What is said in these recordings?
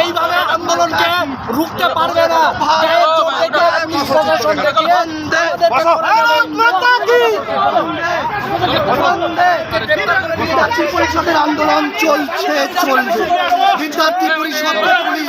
এইভাবে আন্দোলনকে রুখতে পারবে না। পরিষদের আন্দোলন চলছে চলছে বিদ্যার্থী পরিষদ পুলিশ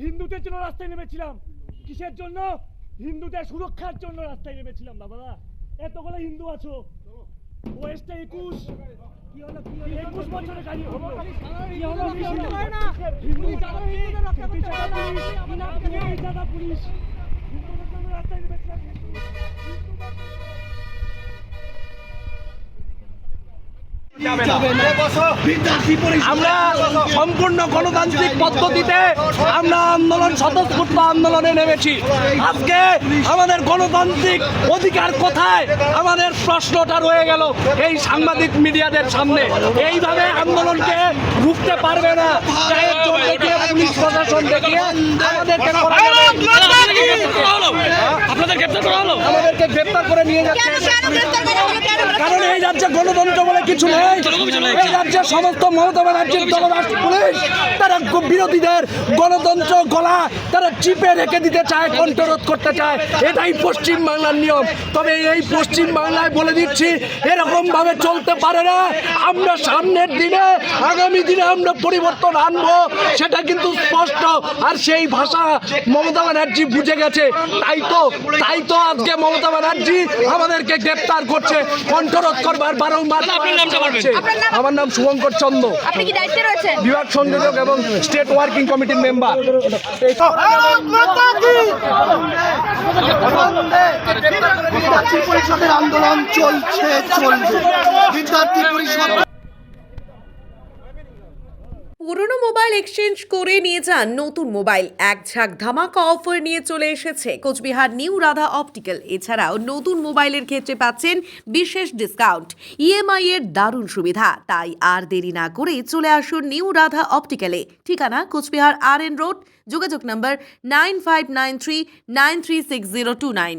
হিন্দু কিসের জন্য হিন্দুদের সুরক্ষার জন্য রাস্তায় নেমেছিলাম বাবারা এতগুলো হিন্দু আছো একুশ একুশ বছরে গাড়ি হলো কি হলো হিন্দু জাদা পুলিশ পুলিশ জাদা পুলিশ হিন্দুদের জন্য রাস্তায় নেমেছিলাম আমরা সম্পূর্ণ গণতান্ত্রিক পদ্ধতিতে আমরা আন্দোলন স্বতঃস্ফূর্ত আন্দোলনে নেমেছি। আজকে আমাদের গণতান্ত্রিক অধিকার কোথায়? আমাদের প্রশ্নটা রয়ে গেল এই সাংবাদিক মিডিয়াদের সামনে। এইভাবে আন্দোলনকে রুখতে পারবে না। পুলিশ প্রশাসন দেখিয়ে আমাদেরকে করা যাবে। আপনাদের গ্রেপ্তার করা হলো? আমাদেরকে গ্রেপ্তার করে নিয়ে যাচ্ছে কারণ এই রাজ্যে গণতন্ত্র বলে কিছু নেই। এই রাজ্যের সমস্ত মমতা ব্যানার্জির দলরাষ্ট্র পুলিশ। তারা বিরোধীদের গণতন্ত্র গলা তারা চিপে রেখে দিতে চায় কণ্ঠরোধ করতে চায়। এটাই পশ্চিম বাংলার নিয়ম। তবে এই পশ্চিম বাংলায় বলে দিচ্ছি এরকম ভাবে চলতে পারে না। আমরা সামনের দিনে আগামী দিনে আমরা পরিবর্তন আনব সেটা কিন্তু স্পষ্ট। আর সেই ভাষা মমতা ব্যানার্জি বুঝে গেছে। তাই তো তাই তো আজকে মমতা ব্যানার্জি আমাদেরকে গ্রেপ্তার করছে। কণ্ঠরোধ করবার বারংবার। আমার নাম শুভঙ্কর চন্দ্র। আপনি কি দায়িত্বে রয়েছেন? বিভাগ সংযোজক এবং স্টেট ওয়ার্কিং কমিটির মেম্বার আন্দোলন চলছে চলবে। বিদ্যার্থী পরিষদ পুরনো মোবাইল এক্সচেঞ্জ করে নিয়ে যান নতুন মোবাইল। এক ঝাঁক ধামাকা অফার নিয়ে চলে এসেছে কোচবিহার নিউ রাধা অপটিক্যাল। এছাড়াও নতুন মোবাইলের ক্ষেত্রে পাচ্ছেন বিশেষ ডিসকাউন্ট ইএমআই এর দারুণ সুবিধা। তাই আর দেরি না করে চলে আসুন নিউ রাধা অপটিক্যালে। ঠিকানা কোচবিহার আর এন রোড। যোগাযোগ নম্বর nine five nine three nine three six zero two nine.